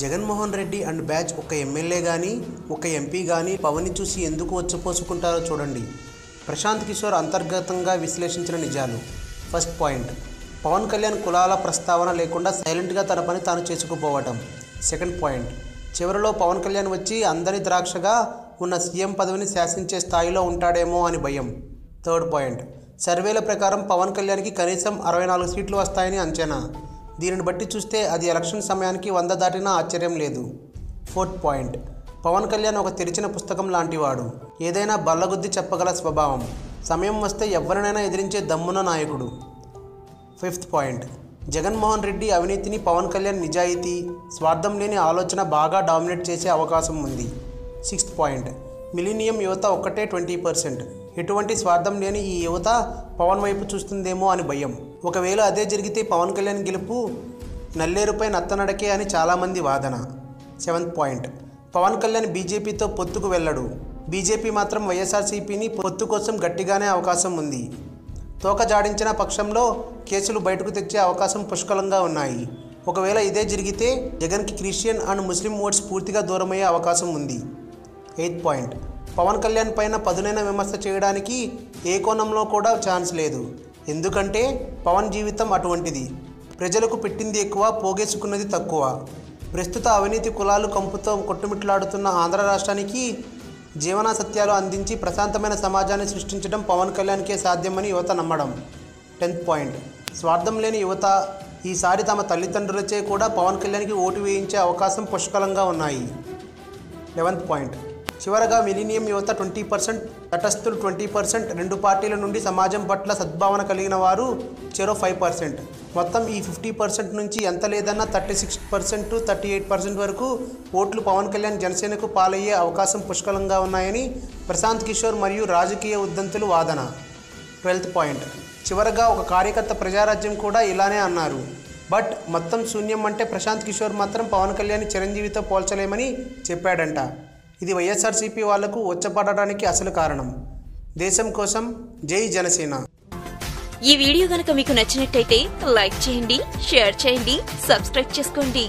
Jaganmohan Reddy and batch ఒక MLA కానీ ఒక ఎంపీ కానీ పవన్ని చూసి ఎందుకు వచ్చిపోసుకుంటారో చూడండి. ప్రశాంత్ కిషోర్ అంతర్గతంగా విశ్లేషించిన నిజాలు. First point. పవన్ కళ్యాణ్ కులాల ప్రస్తావన లేకుండా సైలెంట్గా తన పని తాను చేసుకుపోవటం. Second point. చివరిలో పవన్ కళ్యాణ్ వచ్చి అందరి ద్రాక్షగా ఉన్న సీఎం పదవిని శాసించే స్థాయిలో ఉంటాడేమో అని భయం. Third point. సర్వేల ప్రకారం పవన్ కళ్యాణ్కి కనీసం అరవై నాలుగు సీట్లు వస్తాయని అంచనా. దీనిని బట్టి చూస్తే అది ఎలక్షన్ సమయానికి వంద దాటినా ఆశ్చర్యం లేదు. Fourth point. పవన్ కళ్యాణ్ ఒక తెరిచిన పుస్తకం లాంటివాడు. ఏదైనా బల్లగుద్ది చెప్పగల స్వభావం. సమయం వస్తే ఎవరినైనా ఎదిరించే దమ్మున నాయకుడు. Fifth point. జగన్మోహన్ రెడ్డి అవినీతిని పవన్ కళ్యాణ్ నిజాయితీ స్వార్థం లేని ఆలోచన బాగా డామినేట్ చేసే అవకాశం ఉంది. Sixth point. మిలీనియం యువత ఒక్కటే ట్వంటీ పర్సెంట్. ఎటువంటి స్వార్థం లేని ఈ యువత పవన్ వైపు చూస్తుందేమో అని భయం. ఒకవేళ అదే జరిగితే పవన్ కళ్యాణ్ గెలుపు నల్లేరుపై నత్తనడకే అని చాలామంది వాదన. Seventh point. పవన్ కళ్యాణ్ బీజేపీతో పొత్తుకు వెళ్ళడు. బీజేపీ మాత్రం వైఎస్ఆర్సీపీని పొత్తు కోసం గట్టిగానే అవకాశం ఉంది. తోక జాడించిన పక్షంలో కేసులు బయటకు తెచ్చే అవకాశం పుష్కలంగా ఉన్నాయి. ఒకవేళ ఇదే జరిగితే జగన్కి క్రిస్టియన్ అండ్ ముస్లిం ఓట్స్ పూర్తిగా దూరమయ్యే అవకాశం ఉంది. Eighth point. పవన్ కళ్యాణ్ పైన పదునైన విమర్శ చేయడానికి ఏ కోణంలో కూడా ఛాన్స్ లేదు. ఎందుకంటే పవన్ జీవితం అటువంటిది. ప్రజలకు పెట్టింది ఎక్కువ పోగేసుకున్నది తక్కువ. ప్రస్తుత అవినీతి కులాలు కంపుతో కొట్టుమిట్లాడుతున్న ఆంధ్ర రాష్ట్రానికి జీవన సత్యాలు అందించి ప్రశాంతమైన సమాజాన్ని సృష్టించడం పవన్ కళ్యాణ్కే సాధ్యమని యువత నమ్మడం. Tenth point. స్వార్థం లేని యువత ఈసారి తమ తల్లిదండ్రులచే కూడా పవన్ కళ్యాణ్కి ఓటు వేయించే అవకాశం పుష్కలంగా ఉన్నాయి. Eleventh point. చివరగా మిలీనియం యువత ట్వంటీ పర్సెంట్ తటస్థులు ట్వంటీ పర్సెంట్ రెండు పార్టీల నుండి సమాజం పట్ల సద్భావన కలిగిన వారు చెరో ఫైవ్ పర్సెంట్. మొత్తం ఈ ఫిఫ్టీ పర్సెంట్ నుంచి ఎంత లేదన్నా thirty six percent thirty eight percent వరకు ఓట్లు పవన్ కళ్యాణ్ జనసేనకు పాలయ్యే అవకాశం పుష్కలంగా ఉన్నాయని ప్రశాంత్ కిషోర్ మరియు రాజకీయ ఉద్దంతులు వాదన. Twelfth point. చివరగా ఒక కార్యకర్త ప్రజారాజ్యం కూడా ఇలానే అన్నారు. బట్ మొత్తం శూన్యం అంటే ప్రశాంత్ కిషోర్ మాత్రం పవన్ కళ్యాణ్ చిరంజీవితో పోల్చలేమని చెప్పాడంట. ఇది వైఎస్ఆర్సీపీ వాళ్ళకు వచ్చపడడానికి అసలు కారణం. దేశం కోసం జై జనసేన. ఈ వీడియో గనక మీకు నచ్చినట్టయితే లైక్ చేయండి షేర్ చేయండి సబ్స్క్రైబ్ చేసుకోండి.